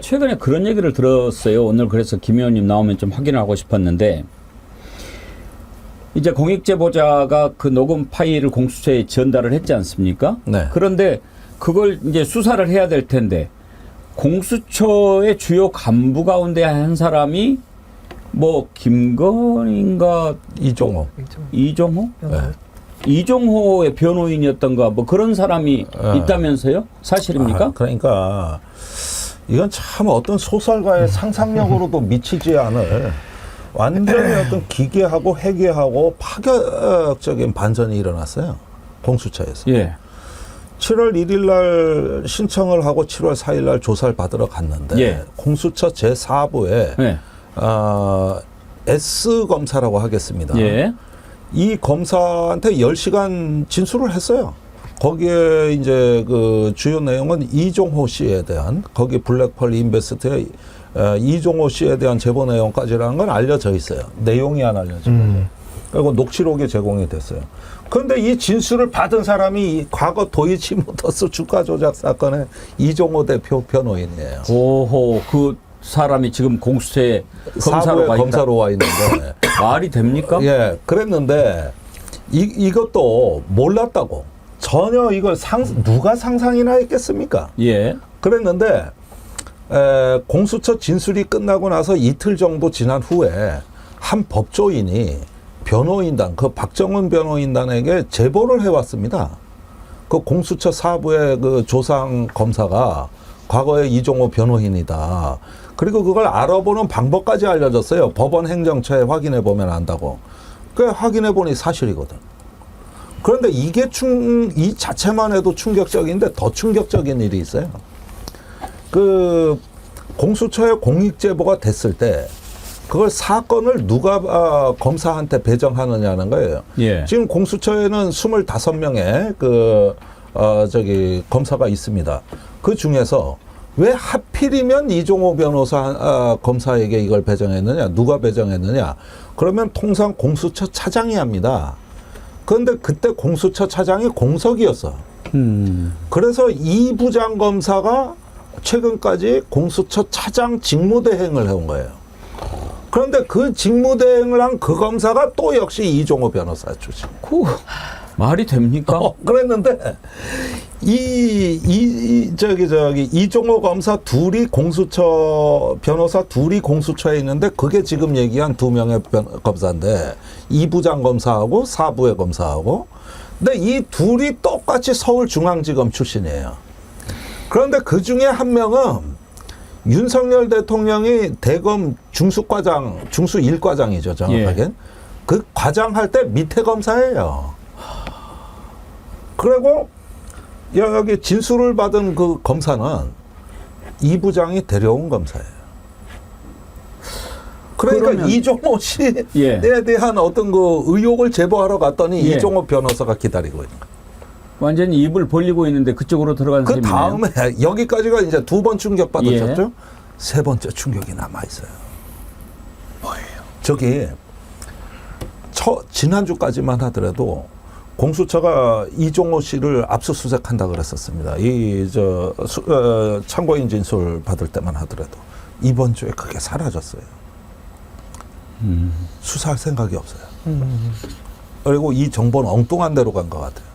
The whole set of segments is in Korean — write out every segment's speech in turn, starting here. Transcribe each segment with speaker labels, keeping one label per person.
Speaker 1: 최근에 그런 얘기를 들었어요. 오늘 그래서 김 의원님 나오면 좀 확인하고 싶었는데 이제 공익 제보자가 그 녹음 파일을 공수처에 전달을 했지 않습니까?
Speaker 2: 네.
Speaker 1: 그런데 그걸 이제 수사를 해야 될 텐데 공수처의 주요 간부 가운데 한 사람이 뭐 김건인가
Speaker 2: 이종호.
Speaker 1: 이종호?
Speaker 2: 네.
Speaker 1: 이종호의 변호인이었던가 뭐 그런 사람이
Speaker 2: 네.
Speaker 1: 있다면서요? 사실입니까?
Speaker 2: 아, 그러니까 이건 참 어떤 소설가의 상상력으로도 미치지 않을 완전히 어떤 기괴하고 해괴하고 파격적인 반전이 일어났어요. 공수처에서.
Speaker 1: 예.
Speaker 2: 7월 1일 날 신청을 하고 7월 4일 날 조사를 받으러 갔는데
Speaker 1: 예.
Speaker 2: 공수처 제4부에
Speaker 1: 예.
Speaker 2: 아, S 검사라고 하겠습니다.
Speaker 1: 예.
Speaker 2: 이 검사한테 10시간 진술을 했어요. 거기에 이제 그 주요 내용은 이종호 씨에 대한 거기 블랙펄 인베스트의 어, 이종호 씨에 대한 제보 내용까지라는 건 알려져 있어요. 내용이 안 알려져 있어요. 그리고 녹취록이 제공이 됐어요. 그런데 이 진술을 받은 사람이 이 과거 도이치 모터스 주가 조작 사건의 이종호 대표 변호인이에요.
Speaker 1: 오호 그 사람이 지금 공수처에 검사로 있다.
Speaker 2: 검사로 와 있는데
Speaker 1: 말이 됩니까?
Speaker 2: 예, 그랬는데 이, 이것도 몰랐다고 전혀 이걸 상 누가 상상이나 했겠습니까?
Speaker 1: 예.
Speaker 2: 그랬는데 에, 공수처 진술이 끝나고 나서 이틀 정도 지난 후에 한 법조인이 변호인단 그 박정은 변호인단에게 제보를 해왔습니다. 그 공수처 사부의 그 조상 검사가 과거에 이종호 변호인이다. 그리고 그걸 알아보는 방법까지 알려줬어요. 법원 행정처에 확인해 보면 안다고. 그 확인해 보니 사실이거든. 그런데 이게 충, 이 자체만 해도 충격적인데 더 충격적인 일이 있어요. 그 공수처에 공익 제보가 됐을 때 그걸 사건을 누가 아, 검사한테 배정하느냐는 거예요.
Speaker 1: 예.
Speaker 2: 지금 공수처에는 25명의 그, 어, 저기, 검사가 있습니다. 그 중에서 왜 하필이면 이종호 변호사, 아, 검사에게 이걸 배정했느냐, 누가 배정했느냐. 그러면 통상 공수처 차장이 합니다. 그런데 그때 공수처 차장이 공석이었어.
Speaker 1: 음.
Speaker 2: 그래서 이 부장 검사가 최근까지 공수처 차장 직무대행을 해온 거예요. 그런데 그 직무대행을 한 그 검사가 또 역시 이종호 변호사 출신.
Speaker 1: 그 말이 됩니까?
Speaker 2: 어, 그랬는데 이, 이, 이 저기 저기 이종호 검사 둘이 공수처 변호사 둘이 공수처에 있는데 그게 지금 얘기한 두 명의 변, 검사인데 이 부장 검사하고 사부의 검사하고 근데 이 둘이 똑같이 서울중앙지검 출신이에요. 그런데 그 중에 한 명은 윤석열 대통령이 대검 중수과장, 중수 1과장이죠, 정확하게는. 그 과장 할 때 밑에 검사예요. 그리고 여기 진술을 받은 그 검사는 이 부장이 데려온 검사예요. 그러니까 이종호 씨에
Speaker 1: 예.
Speaker 2: 대한 어떤 그 의혹을 제보하러 갔더니
Speaker 1: 예.
Speaker 2: 이종호 변호사가 기다리고 있는 거예요.
Speaker 1: 완전히 입을 벌리고 있는데 그쪽으로 들어간
Speaker 2: 그. 다음에 여기까지가 이제 두 번 충격 받으셨죠?
Speaker 1: 예.
Speaker 2: 세 번째 충격이 남아 있어요. 뭐예요? 저기 처, 지난주까지만 하더라도 공수처가 이종호 씨를 압수수색한다 그랬었습니다. 이 저 어, 참고인 진술 받을 때만 하더라도 이번 주에 그게 사라졌어요. 수사할 생각이 없어요. 그리고 이 정보는 엉뚱한 데로 간 것 같아요.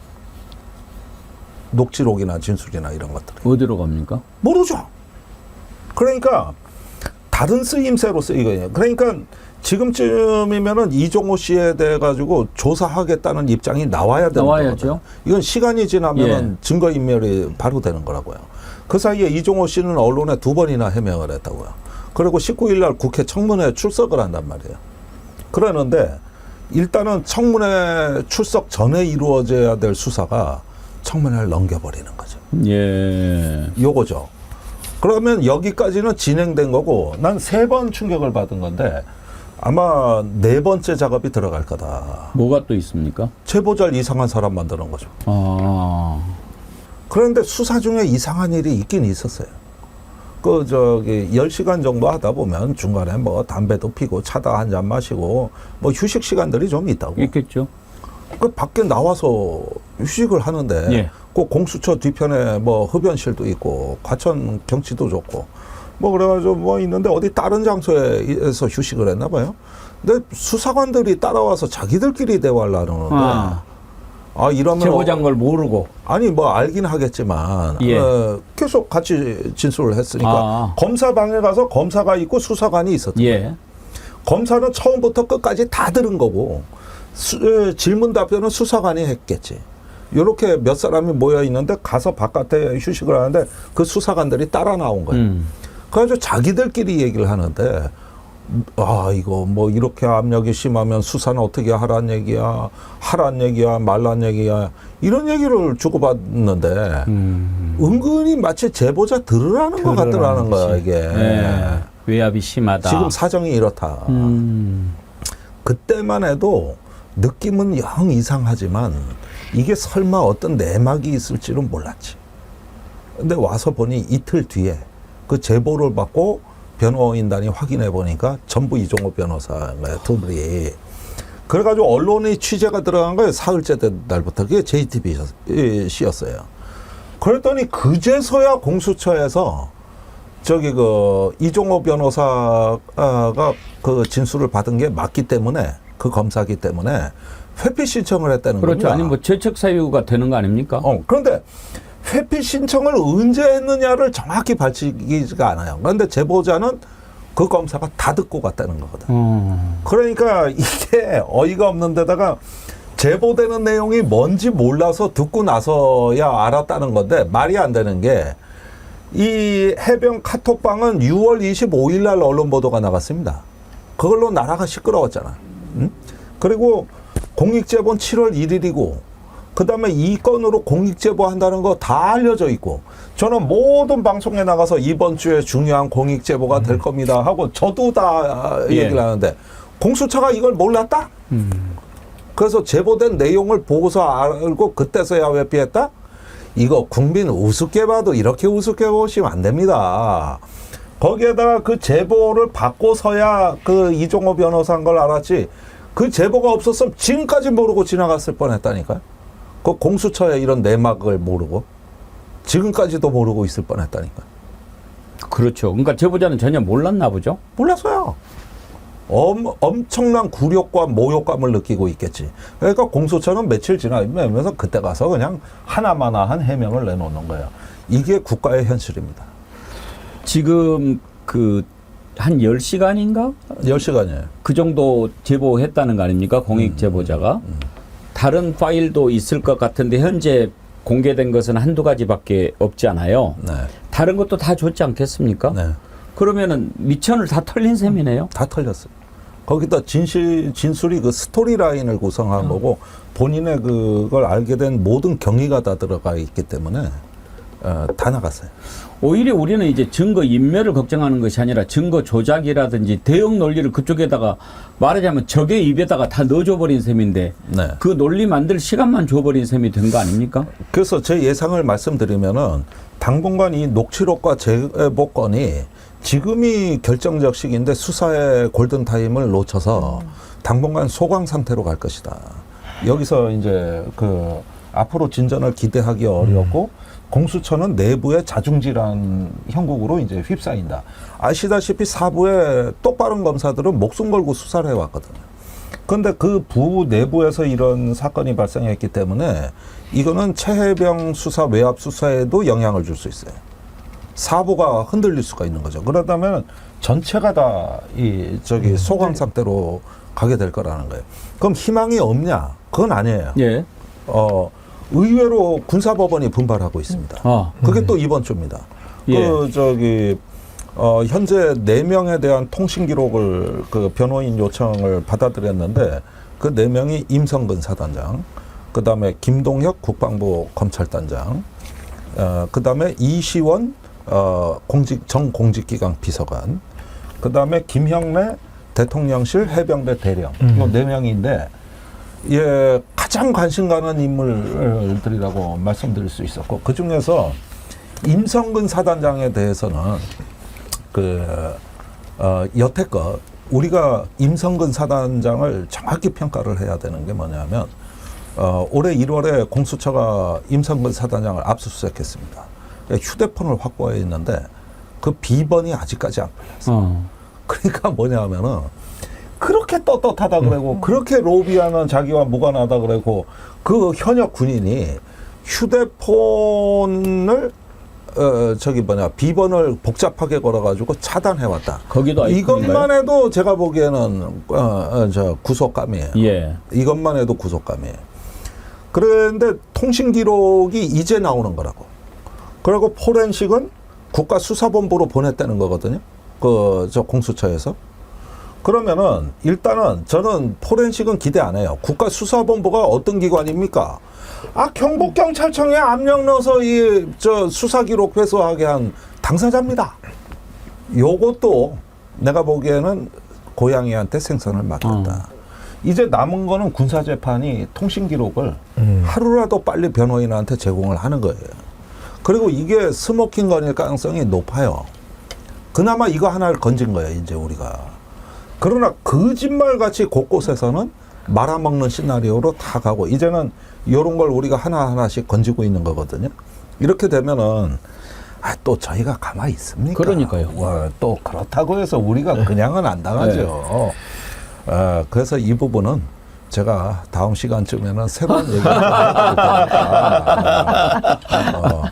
Speaker 2: 녹취록이나 진술이나 이런 것들이.
Speaker 1: 어디로 갑니까?
Speaker 2: 모르죠. 그러니까 다른 쓰임새로 쓰이거든요. 그러니까 지금쯤이면은 이종호 씨에 대해 가지고 조사하겠다는 입장이 나와야 되는
Speaker 1: 나와야죠.
Speaker 2: 거거든요. 이건 시간이 지나면은
Speaker 1: 예.
Speaker 2: 증거 인멸이 바로 되는 거라고요. 그 사이에 이종호 씨는 언론에 두 번이나 해명을 했다고요. 그리고 19일 날 국회 청문회에 출석을 한단 말이에요. 그러는데 일단은 청문회 출석 전에 이루어져야 될 수사가 청문회를 넘겨버리는 거죠.
Speaker 1: 예.
Speaker 2: 요거죠. 그러면 여기까지는 진행된 거고 난 세 번 충격을 받은 건데 아마 네 번째 작업이 들어갈 거다.
Speaker 1: 뭐가 또 있습니까?
Speaker 2: 제보자를 이상한 사람 만드는 거죠.
Speaker 1: 아.
Speaker 2: 그런데 수사 중에 이상한 일이 있긴 있었어요. 그 저기 10시간 정도 하다 보면 중간에 뭐 담배도 피고 차도 한잔 마시고 뭐 휴식 시간들이 좀 있다고.
Speaker 1: 있겠죠.
Speaker 2: 그 밖에 나와서 휴식을 하는데
Speaker 1: 예.
Speaker 2: 그 공수처 뒤편에 뭐 흡연실도 있고 과천 경치도 좋고 뭐 그래가지고 뭐 있는데 어디 다른 장소에서 휴식을 했나 봐요. 근데 수사관들이 따라와서 자기들끼리 대화를 나누는데
Speaker 1: 아,
Speaker 2: 아 이러면
Speaker 1: 제보자인 걸 모르고.
Speaker 2: 아니 뭐 알긴 하겠지만
Speaker 1: 예.
Speaker 2: 어, 계속 같이 진술을 했으니까
Speaker 1: 아.
Speaker 2: 검사 방에 가서 검사가 있고 수사관이 있었죠.
Speaker 1: 예.
Speaker 2: 검사는 처음부터 끝까지 다 들은 거고 수- 에, 질문 답변은 수사관이 했겠지. 요렇게 몇 사람이 모여 있는데 가서 바깥에 휴식을 하는데 그 수사관들이 따라 나온 거예요.
Speaker 1: 음.
Speaker 2: 그래가지고 자기들끼리 얘기를 하는데 아 이거 뭐 이렇게 압력이 심하면 수사는 어떻게 하란 얘기야 하란 얘기야 말란 얘기야 이런 얘기를 주고받는데
Speaker 1: 음.
Speaker 2: 은근히 마치 제보자 들으라는 것 같더라는 거야. 이게
Speaker 1: 예. 외압이 심하다.
Speaker 2: 지금 사정이 이렇다
Speaker 1: 음.
Speaker 2: 그때만 해도 느낌은 영 이상하지만 이게 설마 어떤 내막이 있을지는 몰랐지. 근데 와서 보니 이틀 뒤에 그 제보를 받고 변호인단이 확인해 보니까 전부 이종호 변호사인 거예요, 두 분이. 그래가지고 언론의 취재가 들어간 거예요, 사흘째 된 날부터. 그게 JTBC였어요. 그랬더니 그제서야 공수처에서 저기 그 이종호 변호사가 그 진술을 받은 게 맞기 때문에 그 검사기 때문에 회피 신청을 했다는
Speaker 1: 그렇죠.
Speaker 2: 겁니다.
Speaker 1: 아니 뭐 재척 사유가 되는 거 아닙니까?
Speaker 2: 어, 그런데 회피 신청을 언제 했느냐를 정확히 밝히지가 않아요. 그런데 제보자는 그 검사가 다 듣고 갔다는 거거든.
Speaker 1: 어.
Speaker 2: 그러니까 이게 어이가 없는 데다가 제보되는 내용이 뭔지 몰라서 듣고 나서야 알았다는 건데 말이 안 되는 게 이 해병 카톡방은 6월 25일 날 언론 보도가 나갔습니다. 그걸로 나라가 시끄러웠잖아. 응? 그리고 공익제보는 7월 1일이고 그 다음에 이 건으로 공익제보 한다는 거 다 알려져 있고 저는 모든 방송에 나가서 이번 주에 중요한 공익제보가 될 겁니다 하고 저도 다
Speaker 1: 예.
Speaker 2: 얘기를 하는데 공수처가 이걸 몰랐다? 그래서 제보된 내용을 보고서 알고 그때서야 회피했다? 이거 국민 우습게 봐도 이렇게 우습게 보시면 안 됩니다. 거기에다가 그 제보를 받고서야 그 이종호 변호사인 걸 알았지. 그 제보가 없었으면 지금까지 모르고 지나갔을 뻔했다니까요. 그 공수처의 이런 내막을 모르고 지금까지도 모르고 있을 뻔했다니까.
Speaker 1: 그렇죠. 그러니까 제보자는 전혀 몰랐나 보죠.
Speaker 2: 몰랐어요. 엄, 엄청난 굴욕과 모욕감을 느끼고 있겠지. 그러니까 공수처는 며칠 지나면서 그때 가서 그냥 하나마나한 해명을 내놓는 거예요. 이게 국가의 현실입니다.
Speaker 1: 지금 그 한 10시간인가?
Speaker 2: 10시간이에요.
Speaker 1: 그 정도 제보했다는 거 아닙니까? 공익 제보자가. 다른 파일도 있을 것 같은데 현재 공개된 것은 한두 가지밖에 없지 않아요.
Speaker 2: 네.
Speaker 1: 다른 것도 다 줬지 않겠습니까?
Speaker 2: 네.
Speaker 1: 그러면은 미천을 다 털린 셈이네요.
Speaker 2: 다 털렸어요. 거기다 진실, 진술이 그 스토리 라인을 구성한 거고 본인의 그걸 알게 된 모든 경위가 다 들어가 있기 때문에 어, 다 나갔어요.
Speaker 1: 오히려 우리는 이제 증거 인멸을 걱정하는 것이 아니라 증거 조작이라든지 대응 논리를 그쪽에다가 말하자면 적의 입에다가 다 넣어줘 버린 셈인데
Speaker 2: 네.
Speaker 1: 그 논리 만들 시간만 줘버린 셈이 된 거 아닙니까?
Speaker 2: 그래서 제 예상을 말씀드리면은 당분간 이 녹취록과 제보건이 지금이 결정적 시기인데 수사의 골든 타임을 놓쳐서 당분간 소강 상태로 갈 것이다. 여기서 이제 그 앞으로 진전을 기대하기 어렵고 공수처는 내부의 자중질환 형국으로 이제 휩싸인다. 아시다시피 사부의 똑바른 검사들은 목숨 걸고 수사를 해왔거든요. 그런데 그 부 내부에서 이런 사건이 발생했기 때문에 이거는 최해병 수사 외압 수사에도 영향을 줄 수 있어요. 사보가 흔들릴 수가 있는 거죠. 그러다면 전체가 다 이 저기 소강 상태로 가게 될 거라는 거예요. 그럼 희망이 없냐? 그건 아니에요.
Speaker 1: 예.
Speaker 2: 어 의외로 군사법원이 분발하고 있습니다.
Speaker 1: 아,
Speaker 2: 그게 또 이번 주입니다.
Speaker 1: 예.
Speaker 2: 그 저기 어 현재 네 명에 대한 통신 기록을 그 변호인 요청을 받아들였는데 그 네 명이 임성근 사단장, 그 다음에 김동혁 국방부 검찰단장, 어 그 다음에 이시원 어 공직 정 공직기강 비서관, 그 다음에 김형래 대통령실 해병대 대령, 이네 명인데 예, 가장 관심 가는 인물들이라고 말씀드릴 수 있었고 그 중에서 임성근 사단장에 대해서는 그 어, 여태껏 우리가 임성근 사단장을 정확히 평가를 해야 되는 게 뭐냐면 어, 올해 1월에 공수처가 임성근 사단장을 압수수색했습니다. 휴대폰을 확보해 있는데 그그 비번이 아직까지 안 풀렸어.
Speaker 1: 어.
Speaker 2: 그러니까 뭐냐면은 그렇게 떳떳하다 그러고 그렇게 로비하는 자기와 무관하다 그러고 그 현역 군인이 휴대폰을 어 저기 뭐냐 비번을 복잡하게 걸어가지고 차단해 왔다.
Speaker 1: 거기도?
Speaker 2: 이것만 해도 제가 보기에는 어저 구속감이에요.
Speaker 1: 예.
Speaker 2: 이것만 해도 구속감이에요. 그런데 통신 기록이 이제 나오는 거라고. 그리고 포렌식은 국가수사본부로 보냈다는 거거든요. 그 저 공수처에서. 그러면은 일단은 저는 포렌식은 기대 안 해요. 국가수사본부가 어떤 기관입니까? 아 경북 경찰청에 압력 넣어서 이 저 수사 기록 회수하게 한 당사자입니다. 요것도 내가 보기에는 고양이한테 생선을 맡겼다. 이제 남은 거는 군사 재판이 통신 기록을 하루라도 빨리 변호인한테 제공을 하는 거예요. 그리고 이게 스모킹 건일 가능성이 높아요. 그나마 이거 하나를 건진 거예요, 이제 우리가. 그러나 거짓말 같이 곳곳에서는 말아먹는 시나리오로 다 가고 이제는 이런 걸 우리가 하나하나씩 건지고 있는 거거든요. 이렇게 되면은 아, 또 저희가 가만히 있습니까?
Speaker 1: 그러니까요.
Speaker 2: 와, 또 그렇다고 해서 우리가 그냥은 안 당하죠. 아, 그래서 이 부분은 제가 다음 시간쯤에는 새로운 얘기를 될 테니까. 어,